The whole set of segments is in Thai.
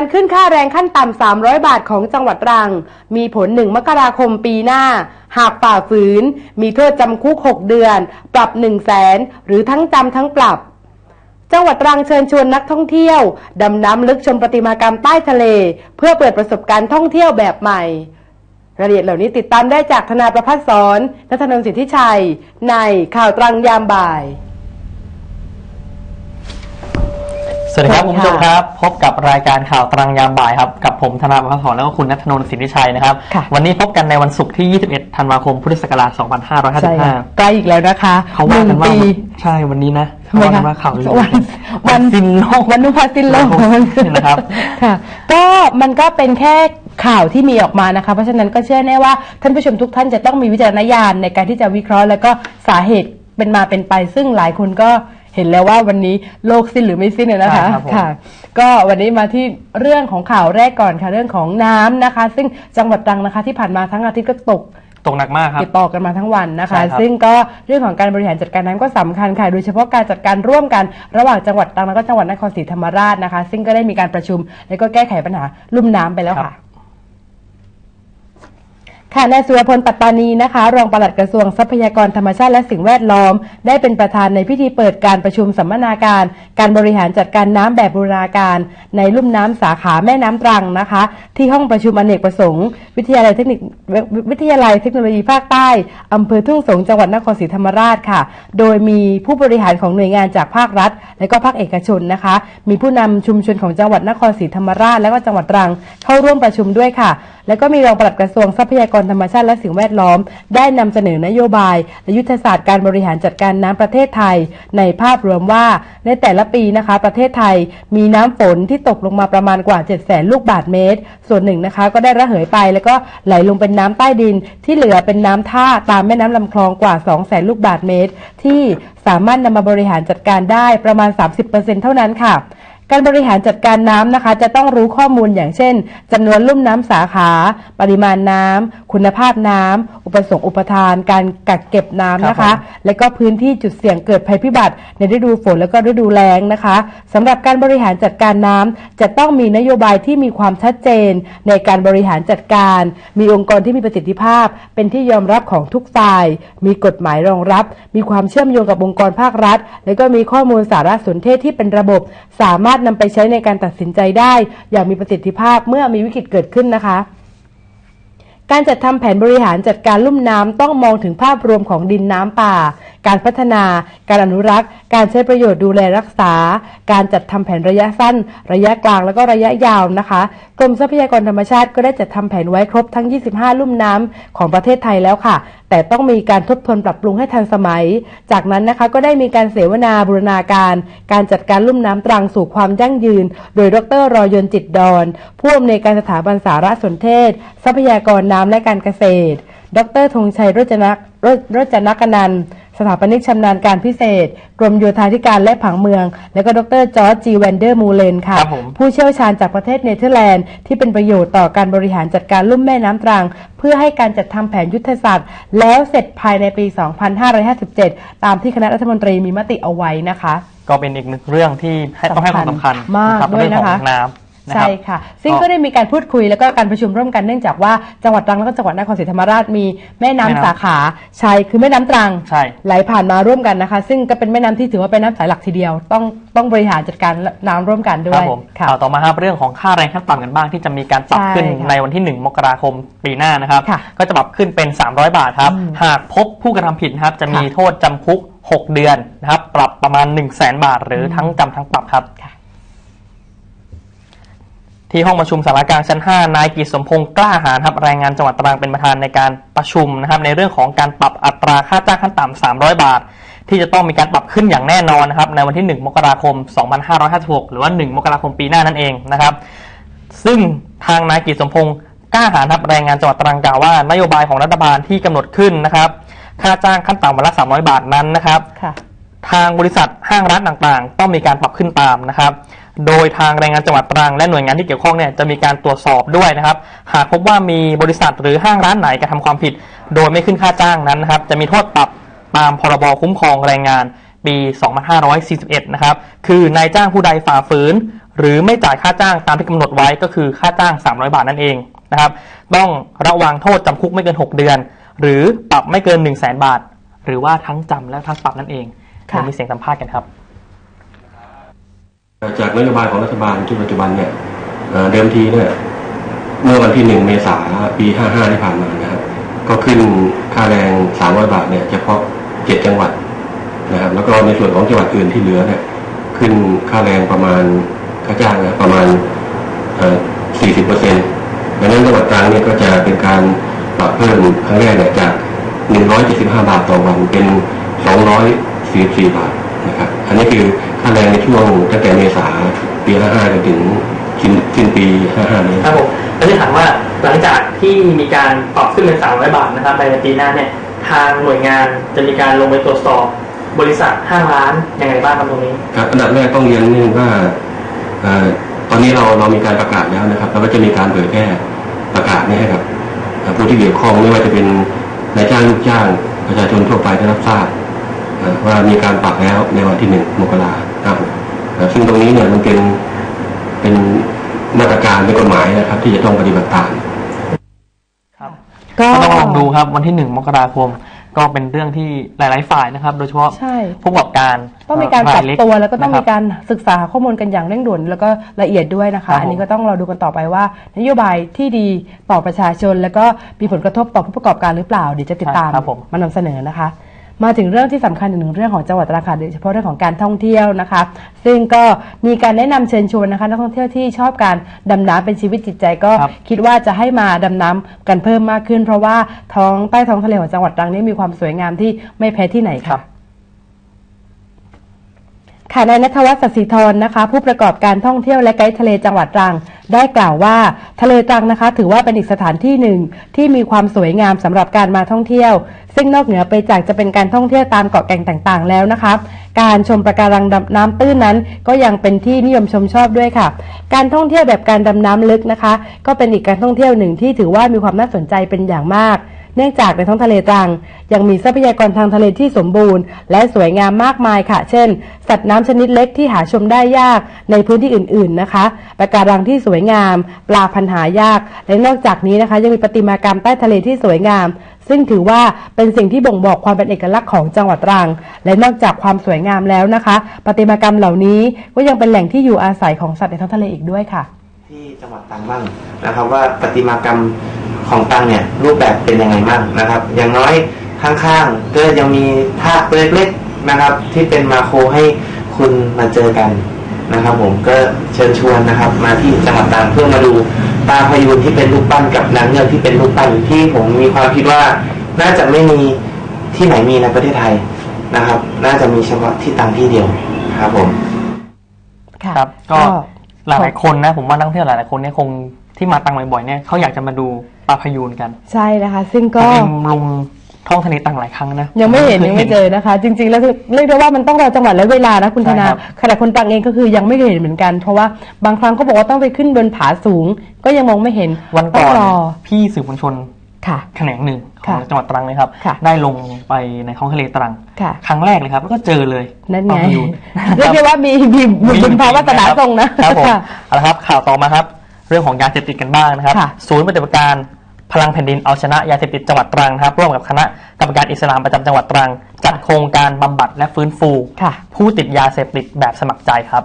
การขึ้นค่าแรงขั้นต่ำ 300 บาทของจังหวัดตรัง มีผล 1 มกราคมปีหน้า หากฝ่าฝืน มีโทษจำคุก 6 เดือน ปรับ 1 0 0 0 0แสนหรือทั้งจำทั้งปรับ จังหวัดตรังเชิญชวนนักท่องเที่ยว ดำน้ำลึกชมประติมากรรมใต้ทะเล เพื่อเปิดประสบการณ์ท่องเที่ยวแบบใหม่ รายละเอียดเหล่านี้ติดตามได้จากธนาประพัฒสอนนัทนนท์สิทธิชัย ในข่าวตรังยามบ่าย สวัสดีครับสวัคุสณดีค่ะผู้ชมครับพบกับรายการข่าวตรังยามบ่ายครับกับผมธนาประภาสอนแล้วก็คุณนัทนนท์สินทิชัยนะครับ ค่ะ วันนี้พบกันในวันศุกร์ที่ 21 ธันวาคมพุทธศักราช ใช่ค่ะ2555 ใกล้อีกแล้วนะคะเขาว่ากันว่าหงปีใช่วันนี้นะทำไมเขาว่ากัคะนว่าข่าวลือวันวันซินโลก วันนุพัสินโลกนี่นะครับ ค่ะ ก็มันก็เป็นแค่ข่าวที่มีออกมานะคะ เพราะฉะนั้นก็เชื่อแน่ว่าท่านผู้ชมทุกท่านจะต้องมีวิจารณญาณในการที่จะวิเคราะห์ แล้วก็สาเหตุเป็นมาเป็นไป ซึ่งหลายคนก็ เห็นแล้วว่าวันนี้โลกสิ้นหรือไม่สิ้นเนี่ยนะคะใช่ครับผม ค่ะ ก็วันนี้มาที่เรื่องของข่าวแรกก่อนค่ะเรื่องของน้ำนะคะ ซึ่งจังหวัดตรังนะคะ ที่ผ่านมาทั้งอาทิตย์ก็ตก ตกหนักมากครับ ติดต่อกันมาทั้งวันนะคะใช่ครับ ซึ่งก็เรื่องของการบริหารจัดการน้ำก็สำคัญค่ะ โดยเฉพาะการจัดการร่วมกันระหว่างจังหวัดตรังแล้วก็จังหวัดนครศรีธรรมราชนะคะ ซึ่งก็ได้มีการประชุม แล้วก็แก้ไขปัญหาลุ่มน้ำไปแล้วค่ะ ค่ะนายสุรพลปัตตานีนะคะ รองปลัดกระทรวงทรัพยากรธรรมชาติและสิ่งแวดล้อม ได้เป็นประธานในพิธีเปิดการประชุมสัมมนาการ การบริหารจัดการน้ำแบบบูรณาการ ในลุ่มน้ำสาขาแม่น้ำตรังนะคะ ที่ห้องประชุมอเนกประสงค์ วิทยาลัยเทคนิควิทยาลัยเทคโนโลยีภาคใต้อำเภอทุ่งสงจังหวัดนครศรีธรรมราชค่ะ โดยมีผู้บริหารของหน่วยงานจากภาครัฐ และก็ภาคเอกชนนะคะ มีผู้นำชุมชนของจังหวัดนครศรีธรรมราช และก็จังหวัดตรังเข้าร่วมประชุมด้วยค่ะ แล้วก็มีรองปลัดกระทรวงทรัพยากรธรรมชาติและสิ่งแวดล้อม ได้นำเสนอนโยบายและยุทธศาสตร์การบริหารจัดการน้ำประเทศไทย ในภาพรวมว่าในแต่ละปีนะคะ ประเทศไทยมีน้ำฝนที่ตกลงมาประมาณกว่า 7 0 0 0 0 0ลูกบาศก์เมตร ส่วนหนึ่งนะคะ ก็ได้ระเหยไป แล้วก็ไหลลงเป็นน้ำใต้ดิน ที่เหลือเป็นน้ำท่าตามแม่น้ำลำคลองกว่า 2 0 0 0 0 0ลูกบาศก์เมตร ที่สามารถนำมาบริหารจัดการได้ประมาณ 30%เท่านั้นค่ะ การบริหารจัดการน้ำนะคะ จะต้องรู้ข้อมูลอย่างเช่นจำนวนลุ่มน้ำสาขา ปริมาณน้ำคุณภาพน้ำอุปสงค์อุปทาน การกักเก็บน้ำนะครัคะ บผม และก็พื้นที่จุดเสี่ยงเกิดภัยพิบัติ ในฤดูฝนและก็ฤดูแล้งนะคะสำหรับการบริหารจัดการน้ำจะต้องมีนโยบายที่มีความชัดเจน ในการบริหารจัดการ มีองค์กรที่มีประสิทธิภาพ เป็นที่ยอมรับของทุกฝ่าย มีกฎหมายรองรับ มีความเชื่อมโยงกับองค์กรภาครัฐ และก็มีข้อมูลสารสนเทศที่เป็นระบบ สามารถนำไปใช้ในการตัดสินใจได้ อย่างมีประสิทธิภาพเมื่อมีวิกฤตเกิดขึ้นนะคะ การจัดทำแผนบริหารจัดการลุ่มน้ำต้องมองถึงภาพรวมของดินน้ำป่า การพัฒนา การอนุรักษ์ การใช้ประโยชน์ดูแลรักษา การจัดทำแผนระยะสั้น ระยะกลางแล้วก็ระยะยาวนะคะกรมทรัพยากรธรรมชาติก็ได้จัดทำแผนไว้ครบทั้ง 25 ลุ่มน้ำของประเทศไทยแล้วค่ะ แต่ต้องมีการทบทวนปรับปรุงให้ทันสมัย จากนั้นนะคะก็ได้มีการเสวนาบูรณาการ การจัดการลุ่มน้ำตรังสู่ความยั่งยืน โดยดรรอยนจิตดอนผู้อำนวยการสถาบันสารสนเทศ ทรัพยากรน้ำและการเกษตร ดรธงชัยรจนะโรโรจนกนันท์ สถาปนิกชำนาญการพิเศษ กรมโยธาธิการและผังเมือง และก็ดรจอร์จจีแวนเดอร์มูเลนค่ะครับผมผู้เชี่ยวชาญจากประเทศเนเธอร์แลนด์ที่เป็นประโยชน์ต่อการบริหารจัดการลุ่มแม่น้ำตรัง เพื่อให้การจัดทำแผนยุทธศาสตร์ แล้วเสร็จภายในปี 2557 ตามที่คณะรัฐมนตรีมีมติเอาไว้นะคะ ก็เป็นอีกหนึ่งเรื่องที่ให้ต้องให้ความสำคัญมากรับด้วยเรื่องนะคะของน้ำ นะคใช่รับค่ะ ซึ่งก็ได้มีการพูดคุยแล้วก็การประชุมร่วมกันเนื่องจากว่าจังหวัดตรังแล้วก็จังหวัดนครศรีธรรมราชมีแม่น้ำแม่น้ำ สาขาใช่คือแม่น้ำตรัง ใช่ ไหลผ่านมาร่วมกันนะคะ ซึ่งก็เป็นแม่น้ำที่ถือว่าเป็นน้ำสายหลักทีเดียว ต้องต้องบริหารจัดการน้ำร่วมกันด้ครัวยบผมค่ะข่าวต่อมาครับเรื่องของค่าแรงขั้นต่ำกันบ้างที่จะมีการปรับใช่ขึ้นค่ะในวันที่ 1 มกราคมปีหน้านะครับ ค่ะก็จะปรับขึ้นเป็น 300 บาทครับ อืมหากพบผู้กระทำผิดนะครับ จะมีค่ะ โทษจำคุก 6 เดือนนะครับ ปรับประมาณ 1 0 0 0 0แบาท หรือทั้งจำทั้งปรับครับ ค่ะ ที่ห้องประชุมสารกลางชั้น 5 นายกิจสมพงศ์กล้าหาญครับแรายงานจังหวัดตรังเป็นประธานในการประชุมนะครับในเรื่องของการปรับอัตราค่าจ้างขั้นต่ำ 300 บาท ที่จะต้องมีการปรับขึ้นอย่างแน่นอนนะครับในวันที่ 1 มกราคม 2556 หรือว่า 1 มกราคมปีหน้านั่นเองนะครับซึ่งทางนายกิจสมพงศ์กล้าหาญครับแรายงานจังหวัดตรังกล่าวว่านโยบายของรัฐบาลที่กำหนดขึ้นนะครับค่าจ้างขั้นต่ำวันละ 300 บาทนั้นนะครับ ทางบริษัทห้างร้านต่างๆ ต้องมีการปรับขึ้นตามนะครับ โดยทางแรงงานจังหวัดตรังและหน่วยงานที่เกี่ยวข้องเนี่ยจะมีการตรวจสอบด้วยนะครับ หากพบว่ามีบริษัทหรือห้างร้านไหนกระทำความผิด โดยไม่ขึ้นค่าจ้างนั้นนะครับ จะมีโทษปรับตามพรบคุ้มครองแรงงานปี 2541 นะครับ คือนายจ้างผู้ใดฝ่าฝืน หรือไม่จ่ายค่าจ้างตามที่กำหนดไว้ก็คือค่าจ้าง 300 บาทนั่นเองนะครับ ต้องระวังโทษจำคุกไม่เกิน 6 เดือน หรือปรับไม่เกิน 1 0 0 0 0แบาท หรือว่าทั้งจำและทั้งปรับนั่นเอง เดี๋ยวมีเสียงสัมภาษณ์กันครับ จากนโยบายของรัฐบาลที่ปัจจุบันเนี่ยเอ่อเดิมทีเนี่ยเมื่อวันที่หนึ่งเมษาปี55ที่ผ่านมานะครับก็ขึ้นค่าแรง300บาทเนี่ยเฉพาะ7จังหวัดนะครับแล้วก็ในส่วนของจังหวัดอื่นที่เหลือเนี่ยขึ้นค่าแรงประมาณค่าจ้างนะประมาณเอ่อ40เปอร์เซ็นต์ดังนั้นจังหวัดตรังเนี่ยก็จะเป็นการปรับเพิ่มครั้งแรกเนี่ยจาก175บาทต่อวันเป็น 244บาทนะครับอันนี้คือค่าแรงในช่วงตั้งแต่เมษาปี 55จนถึงสิ้นสิ้นปี 55 นี้ครับผมแล้วจะถามว่าหลังจากที่มีการปรับขึ้นเป็น 300 บาทนะครับในปีหน้าเนี่ยทางหน่วยงานจะมีการลงไปตรวจสอบบริษัทห้างร้านยังไงบ้างครับตรงนี้ครับอันดับแรกต้องเรียนนิดนึงว่าเอ่อตอนนี้เราเรามีการประกาศแล้วนะครับแล้วก็จะมีการเผยแพร่ประกาศนี้ให้กับเอ่อผู้ที่เกี่ยวข้องไม่ว่าจะเป็นนายจ้างลูกจ้างประชาชนทั่วไปได้รับทราบเอ่อ ว่ามีการปรับแล้วในวันที่หนึ่งมกราครับเอ่อซึ่งตรงนี้เนี่ยมันเป็นเป็นมาตรการเป็นกฎหมายนะครับ ที่จะต้องปฏิบัติตามครับก็ก็ต้องลองดูครับวันที่หนึ่งมกราคม ก็เป็นเรื่องที่หลาย ๆ ฝ่ายนะครับ โดยเฉพาะใช่ผู้ประกอบการต้องมีการปรับยเกตัวแล้วก็ต้องนะคมีบการศึกษาข้อมูลกันอย่างเร่งด่วนแล้วก็ละเอียดด้วยนะครัคะบผมอันนี้ก็ต้องรอดูกันต่อไปว่า นโยบายที่ดีต่อประชาชน แล้วก็มีผลกระทบต่อผู้ประกอบการหรือเปล่าเดี๋ยวจะติดตามครับผมมานำเสนอนะคะ มาถึงเรื่องที่สำคัญอีกหนึ่งเรื่องของจังหวัดตราดค่ะโดยเฉพาะเรื่องของการท่องเที่ยวนะคะ ซึ่งก็มีการแนะนำเชิญชวนนะคะนักท่องเที่ยวที่ชอบการดำน้ำเป็นชีวิตจิตใจก็ครับคิดว่าจะให้มาดำน้ำกันเพิ่มมากขึ้น เพราะว่าท้องใต้ท้องทะเลของจังหวัดตรังนี้มีความสวยงามที่ไม่แพ้ที่ไหนครัค่ะบค่ะนายนัทวัฒน์สัตย์ศรีธรนะคะ ผู้ประกอบการท่องเที่ยวและไกด์ทะเลจังหวัดตรัง ได้กล่าวว่าทะเลตรังนะคะ ถือว่าเป็นอีกสถานที่หนึ่งที่มีความสวยงามสำหรับการมาท่องเที่ยว ซึ่งนอกเหนือไปจากจะเป็นการท่องเที่ยวตามเกาะแก่งต่างๆ แล้วนะคะการชมประการังดำน้ำตื้นนั้น ก็ยังเป็นที่นิยมชมชอบด้วยค่ะ การท่องเที่ยวแบบการดำน้ำลึกนะคะ ก็เป็นอีกการท่องเที่ยวหนึ่งที่ถือว่ามีความน่าสนใจเป็นอย่างมากเนื่องจากในท้องทะเลตรัง ยังมีทรัพยากรทางทะเลที่สมบูรณ์ และสวยงามมากมายค่ะ เช่น สัตว์น้ำชนิดเล็กที่หาชมได้ยากในพื้นที่อื่น ๆนะคะปะการังที่สวยงาม ปลาพันหายาก และนอกจากนี้นะคะ ยังมีประติมากรรมใต้ทะเลที่สวยงาม ซึ่งถือว่าเป็นสิ่งที่บ่งบอกความเป็นเอกลักษณ์ของจังหวัดตรัง และนอกจากความสวยงามแล้วนะคะประติมากรรมเหล่านี้ก็ยังเป็นแหล่งที่อยู่อาศัยของสัตว์ในท้องทะเลอีกด้วยค่ะ ที่จังหวัดตรังบ้างนะครับว่าประติมากรรมของตรังเนี่ยรูปแบบเป็นยังไงบ้างนะครับ อย่างน้อยข้างๆก็ยังมีภาพเล็กๆนะครับ ที่เป็นมาโครให้คุณมาเจอกันนะครับ ผมก็เชิญชวนนะครับ มาที่จังหวัดตรังเพื่อมาดู ปลาพยูนที่เป็นรูปปั้นกับนางเงือกที่เป็นรูปปั้นที่ผมมีความคิดว่าน่าจะไม่มีที่ไหนมีในประเทศไทยนะครับ น่าจะมีเฉพาะที่ตรังที่เดียวครับผมค่ะครับ ก็หลายๆคนนะผมว่านักท่องเที่ยวหลายๆคนเนี่ยคงที่มาตังบ่อยๆเนี่ยเขาอยากจะมาดูปลาพยูนกัน ใช่นะคะ ซึ่งผมก็เองลง ท่องทะเลตังหลายครั้งนะ ยังไม่เห็นยังไม่เจอนะคะ จริง ๆ แล้วคือเรียกได้ว่ามันต้องรอจังหวัดและเวลานะคุณธนาใช่ครับขณะคนตังเองก็คือยังไม่เคยเห็นเหมือนกัน เพราะว่าบางครั้งก็บอกว่าต้องไปขึ้นบนผาสูง ก็ยังมองไม่เห็นวันต้ก่องอนรอพี่สื่อมวลชนค่ะแขนงหนึ่งของค่ะจังหวัดตรังเลยครับค่ะได้ลงไปในท้องทะเลตรังค่ะครั้งแรกเลยครับ แล้วก็เจอเลยนั่นปไงลาพยูนเรียกได้ว่ามีมีบุญบุญภาวาสนาทรงนะครับผมค่ะเอาละครับข่าวต่อมาครับ เรื่องของยาเสพติดกันบ้างนะครับค่ะศูนย์ปฏิบัติการ พลังแผ่นดินเอาชนะยาเสพติดจังหวัดตรังนะครับร่วมกับคณะกรรมการอิสลามประจำจังหวัดตรัง จัดโครงการบำบัดและฟื้นฟู ค่ะ ผู้ติดยาเสพติดแบบสมัครใจครับ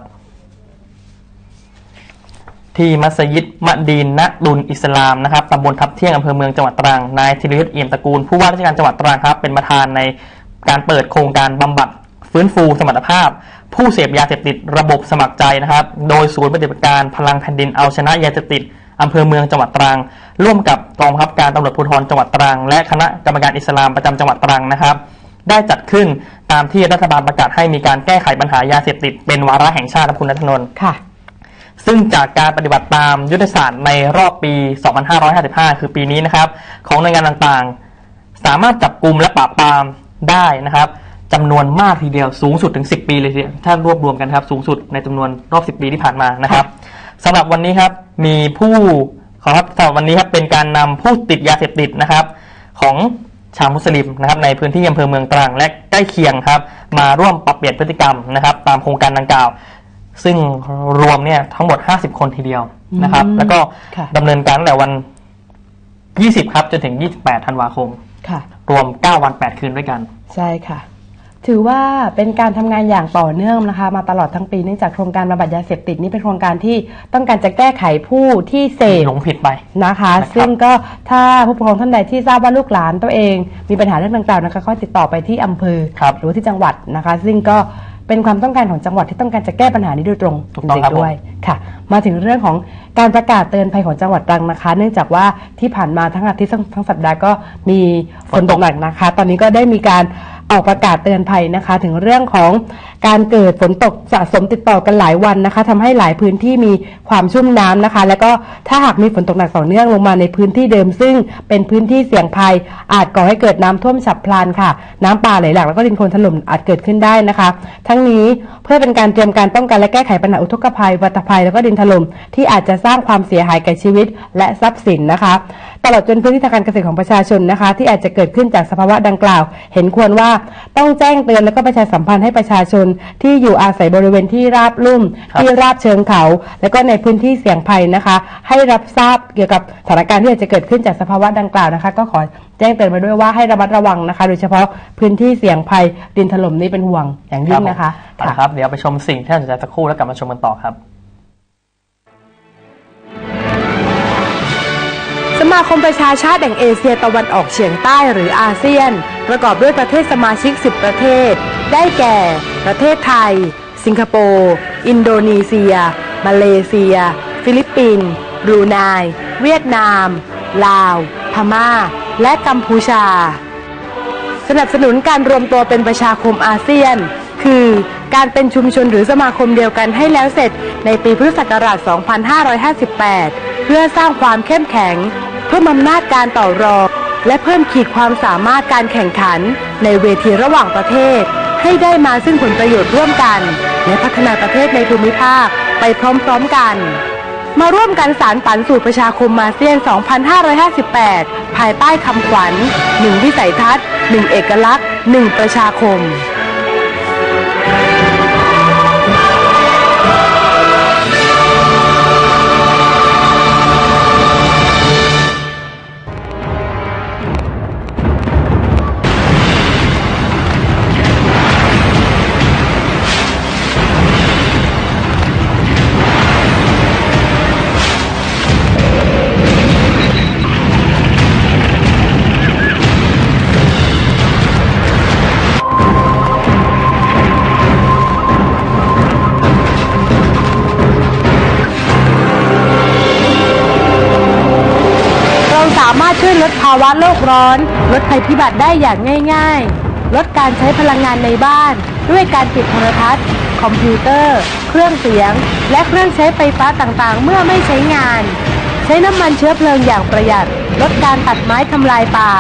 ที่มัสยิดมะดีนนะดุลอิสลามนะครับตำบลทับเที่ยงอำเภอเมืองจังหวัดตรังนายธีรยุทธเอี่ยมตระกูลผู้ว่าราชการจังหวัดตรังครับ เป็นประธานในการเปิดโครงการบำบัดฟื้นฟูสมรรถภาพ ผู้เสพยาเสพติดระบบสมัครใจนะครับ โดยศูนย์ปฏิบัติการพลังแผ่นดินเอาชนะยาเสพติด อำเภอเมืองจังหวัดตรัง ร่วมกับกองบังคับการตำรวจภูธรจังหวัดตรัง และคณะกรรมการอิสลามประจำจังหวัดตรังนะครับ ได้จัดขึ้นตามที่รัฐบาลประกาศให้มีการแก้ไขปัญหายาเสพติดเป็นวาระแห่งชาติครับคุณนัทนนท์ค่ะ ซึ่งจากการปฏิบัติตามยุทธศาสตร์ในรอบปี 2555 คือปีนี้นะครับ ของหน่วยงานต่างๆ สามารถจับกลุ่มและปราบปรามได้นะครับจำนวนมากทีเดียวสูงสุดถึง 10 ปีเลยทีเดียวถ้ารวบรวมกันครับสูงสุดในจำนวนรอบ 10 ปีที่ผ่านมานะครับ สำหรับวันนี้ครับมีผู้ขอครับสำหรับวันนี้ครับเป็นการนำผู้ติดยาเสพติดนะครับ ของชาวมุสลิมนะครับในพื้นที่อำเภอเมืองตรังและใกล้เคียงครับ มาร่วมปรับเปลี่ยนพฤติกรรมนะครับ ตามโครงการดังกล่าว ซึ่งรวมเนี่ยทั้งหมด 50 คนทีเดียวนะครับอืมแล้วก็ค่ะดำเนินการตั้งแต่วัน 20 ครับจนถึง 28 ธันวาคมค่ะรวม 9 วัน 8 คืนด้วยกัน ใช่ค่ะ ถือว่าเป็นการทำงานอย่างต่อเนื่องนะคะ มาตลอดทั้งปีเนื่องจากโครงการบำบัดยาเสพติดนี่เป็นโครงการที่ต้องการจะแก้ไขผู้ที่เสพหลงผิดไปนะคะนะครับซึ่งก็ถ้าผู้ปกครองท่านใดที่ทราบว่าลูกหลานตัวเอง มีปัญหาเรื่องดังกล่าวนะคะก็ติดต่อไปที่อำเภอครับหรือว่าที่จังหวัดนะคะ ซึ่งก็เป็นความต้องการของจังหวัดที่ต้องการจะแก้ปัญหานี้โดยตรงถูกต้องจริครับๆด้วยค่ะ มาถึงเรื่องของการประกาศเตือนภัยของจังหวัดตรังนะคะ เนื่องจากว่าที่ผ่านมาทั้งอาทิตย์ทั้งทั้งสัปดาห์ก็มีฝนตกหนักนะคะ ตอนนี้ก็ได้มีการ ออกประกาศเตือนภัยนะคะ ถึงเรื่องของการเกิดฝนตกสะสมติดต่อกันหลายวันนะคะทำให้หลายพื้นที่มีความชุ่มน้ำนะคะ แล้วก็ถ้าหากมีฝนตกหนักต่อเนื่องลงมาในพื้นที่เดิม ซึ่งเป็นพื้นที่เสี่ยงภัย อาจก่อให้เกิดน้ำท่วมฉับพลันค่ะ น้ำป่าไหลหลากแล้วก็ดินโคลนถล่มอาจเกิดขึ้นได้นะคะ ทั้งนี้เพื่อเป็นการเตรียมการป้องกันและแก้ไขปัญหาอุทกภัยวัตภัยแล้วก็ดินถล่มที่อาจจะสร้างความเสียหายแก่ชีวิตและทรัพย์สินนะคะ ตลอดจนพื้นที่ทางการเกษตรของประชาชนนะคะ ที่อาจจะเกิดขึ้นจากสภาวะดังกล่าว เห็นควรว่าต้องแจ้งเตือนและก็ประชาสัมพันธ์ให้ประชาชนที่อยู่อาศัยบริเวณที่ราบลุ่มครับที่ราบเชิงเขา และก็ในพื้นที่เสี่ยงภัยนะคะ ให้รับทราบเกี่ยวกับสถานการณ์ที่อาจจะเกิดขึ้นจากสภาวะดังกล่าวนะคะ ก็ขอแจ้งเตือนมาด้วยว่าให้ระมัดระวังนะคะ โดยเฉพาะพื้นที่เสี่ยงภัยดินถล่มนี้เป็นห่วงอย่างยิ่งนะคะเอาละครับเดี๋ยวไปชมสิ่งที่น่าสนใจสักครู่แล้วกลับมาชมกันต่อครับ มาคมประชาชาติแห่งเอเชียตะวันออกเฉียงใต้หรืออาเซียน ประกอบด้วยประเทศสมาชิก 10 ประเทศ ได้แก่ ประเทศไทย สิงคโปร์ อินโดนีเซีย มาเลเซีย ฟิลิปปินส์บรูไน เวียดนาม ลาว พม่า และกัมพูชา สนับสนุนการรวมตัวเป็นประชาคมอาเซียน คือการเป็นชุมชนหรือสมาคมเดียวกันให้แล้วเสร็จในปีพุทธศักราช 2558 เพื่อสร้างความเข้มแข็ง พิ่มอำนาจการต่อรองและเพิ่มขีดความสามารถการแข่งขัน ในเวทีระหว่างประเทศ ให้ได้มาซึ่งผลประโยชน์ร่วมกัน และพัฒนาประเทศในภูมิภาคไปพร้อมๆกัน มาร่วมกันสารฝันสู่ประชาคมอาเซียน 2558 ภายใต้คำขวัญ 1 วิสัยทัศน์ 1 เอกลักษณ์ 1 ประชาคมาวะโลกร้อน ลดภัยพิบัติได้อย่างง่าย ๆ ลดการใช้พลังงานในบ้าน ด้วยการปิดโทรทัศน์ คอมพิวเตอร์ เครื่องเสียง และเครื่องใช้ไฟฟ้าต่างๆ เมื่อไม่ใช้งาน ใช้น้ำมันเชื้อเพลิงอย่างประหยัด ลดการตัดไม้ทำลายป่า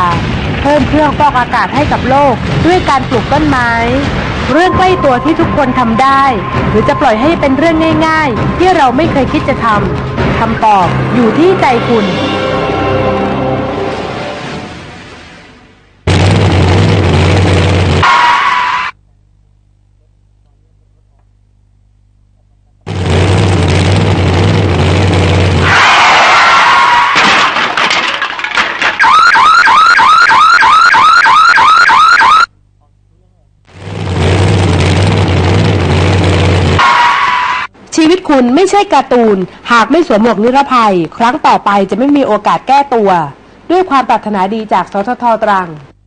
เพิ่มเครื่องฟอกอากาศให้กับโลก ด้วยการปลูกต้นไม้เรื่องใกล้ตัวที่ทุกคนทำได้ หรือจะปล่อยให้เป็นเรื่องง่าย ๆ ที่เราไม่เคยคิดจะทำคำตอบอยู่ที่ใจคุณ ช่การ์ตูน หากไม่สวมหมวกนิรภัย ครั้งต่อไปจะไม่มีโอกาสแก้ตัว ด้วยความปรารถนาดีจากสททตรัง